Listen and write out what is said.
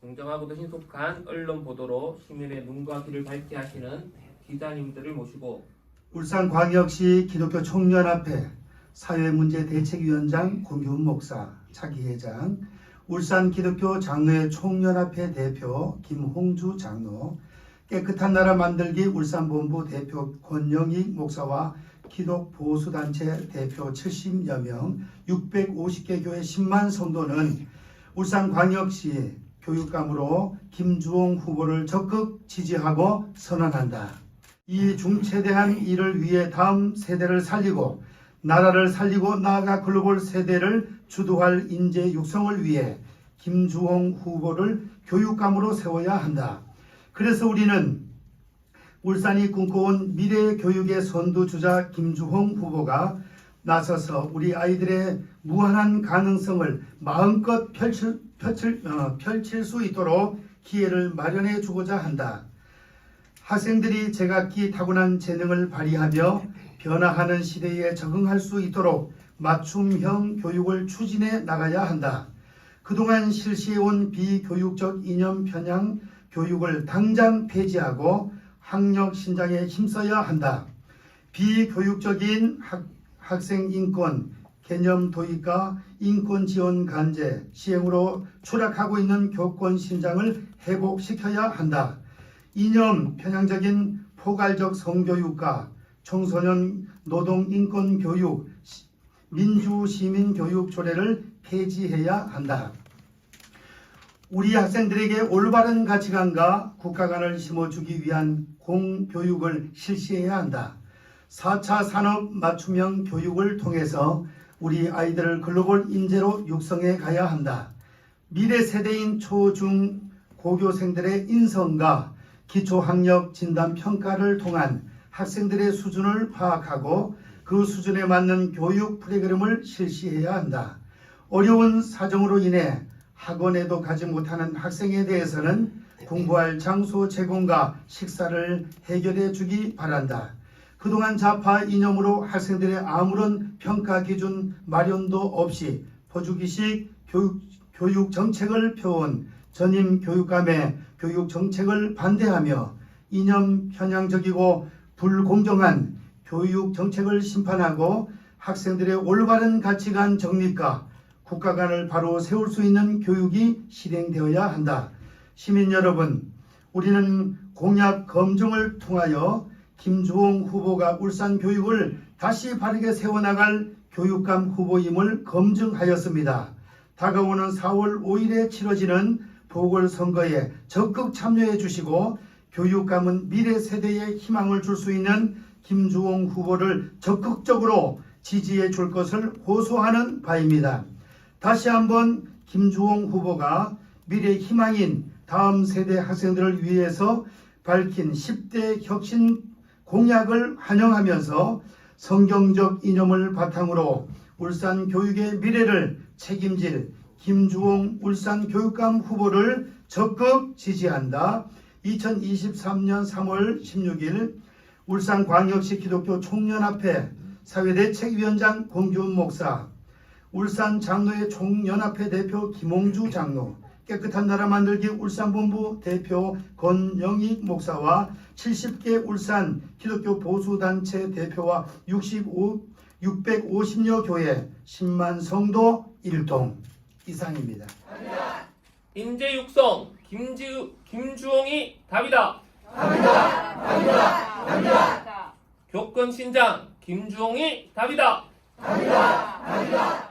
공정하고도 신속한 언론 보도로 시민의 눈과 귀를 밝게 하시는 기자님들을 모시고 울산광역시 기독교 총연합회 사회문제 대책위원장 공규훈 목사 차기 회장 울산 기독교 장로회 총연합회 대표 김홍주 장로 깨끗한 나라 만들기 울산본부 대표 권영익 목사와 기독 보수단체 대표 70여 명 650개 교회 10만 성도는 울산광역시 교육감으로 김주홍 후보를 적극 지지하고 선언한다. 이 중체대한 일을 위해 다음 세대를 살리고 나라를 살리고 나아가 글로벌 세대를 주도할 인재 육성을 위해 김주홍 후보를 교육감으로 세워야 한다. 그래서 우리는 울산이 꿈꿔온 미래 교육의 선두주자 김주홍 후보가 나서서 우리 아이들의 무한한 가능성을 마음껏 펼칠, 펼칠, 어, 펼칠 수 있도록 기회를 마련해 주고자 한다. 학생들이 제각기 타고난 재능을 발휘하며 변화하는 시대에 적응할 수 있도록 맞춤형 교육을 추진해 나가야 한다. 그동안 실시해온 비교육적 이념 편향 교육을 당장 폐지하고 학력 신장에 힘써야 한다. 비교육적인 학, 학생 인권 개념 도입과 인권 지원 간제 시행으로 추락하고 있는 교권 신장을 회복시켜야 한다. 이념 편향적인 포괄적 성교육과 청소년 노동 인권 교육, 시- 민주 시민 교육 조례를 폐지해야 한다. 우리 학생들에게 올바른 가치관과 국가관을 심어주기 위한 공교육을 실시해야 한다. 4차 산업 맞춤형 교육을 통해서 우리 아이들을 글로벌 인재로 육성해 가야 한다. 미래 세대인 초, 중, 고교생들의 인성과 기초학력 진단 평가를 통한 학생들의 수준을 파악하고 그 수준에 맞는 교육 프로그램을 실시해야 한다. 어려운 사정으로 인해 학원에도 가지 못하는 학생에 대해서는 공부할 장소 제공과 식사를 해결해 주기 바란다. 그동안 좌파 이념으로 학생들의 아무런 평가 기준 마련도 없이 포주기식 교육, 교육 정책을 펴온 전임 교육감의 교육 정책을 반대하며 이념 편향적이고 불공정한 교육 정책을 심판하고 학생들의 올바른 가치관 정립과 국가관을 바로 세울 수 있는 교육이 실행되어야 한다. 시민 여러분, 우리는 공약 검증을 통하여 김주홍 후보가 울산 교육을 다시 바르게 세워나갈 교육감 후보임을 검증하였습니다. 다가오는 4월 5일에 치러지는 보궐선거에 적극 참여해 주시고 교육감은 미래 세대에 희망을 줄 수 있는 김주홍 후보를 적극적으로 지지해 줄 것을 호소하는 바입니다. 다시 한번 김주홍 후보가 미래 희망인 다음 세대 학생들을 위해서 밝힌 10대 혁신 공약을 환영하면서 성경적 이념을 바탕으로 울산 교육의 미래를 책임질 김주홍 울산 교육감 후보를 적극 지지한다. 2023년 3월 16일 울산광역시 기독교 총연합회 사회대책위원장 공규훈 목사, 울산 장로회 총연합회 대표 김홍주 장로, 깨끗한 나라 만들기 울산본부 대표 권영익 목사와 70개 울산 기독교 보수단체 대표와 65, 650여 교회 10만 성도 일동 이상입니다. 인재 육성 김지 김주홍이 답이다. 답이다. 답이다. 답이다. 교권 신장 김주홍이 답이다. 답이다.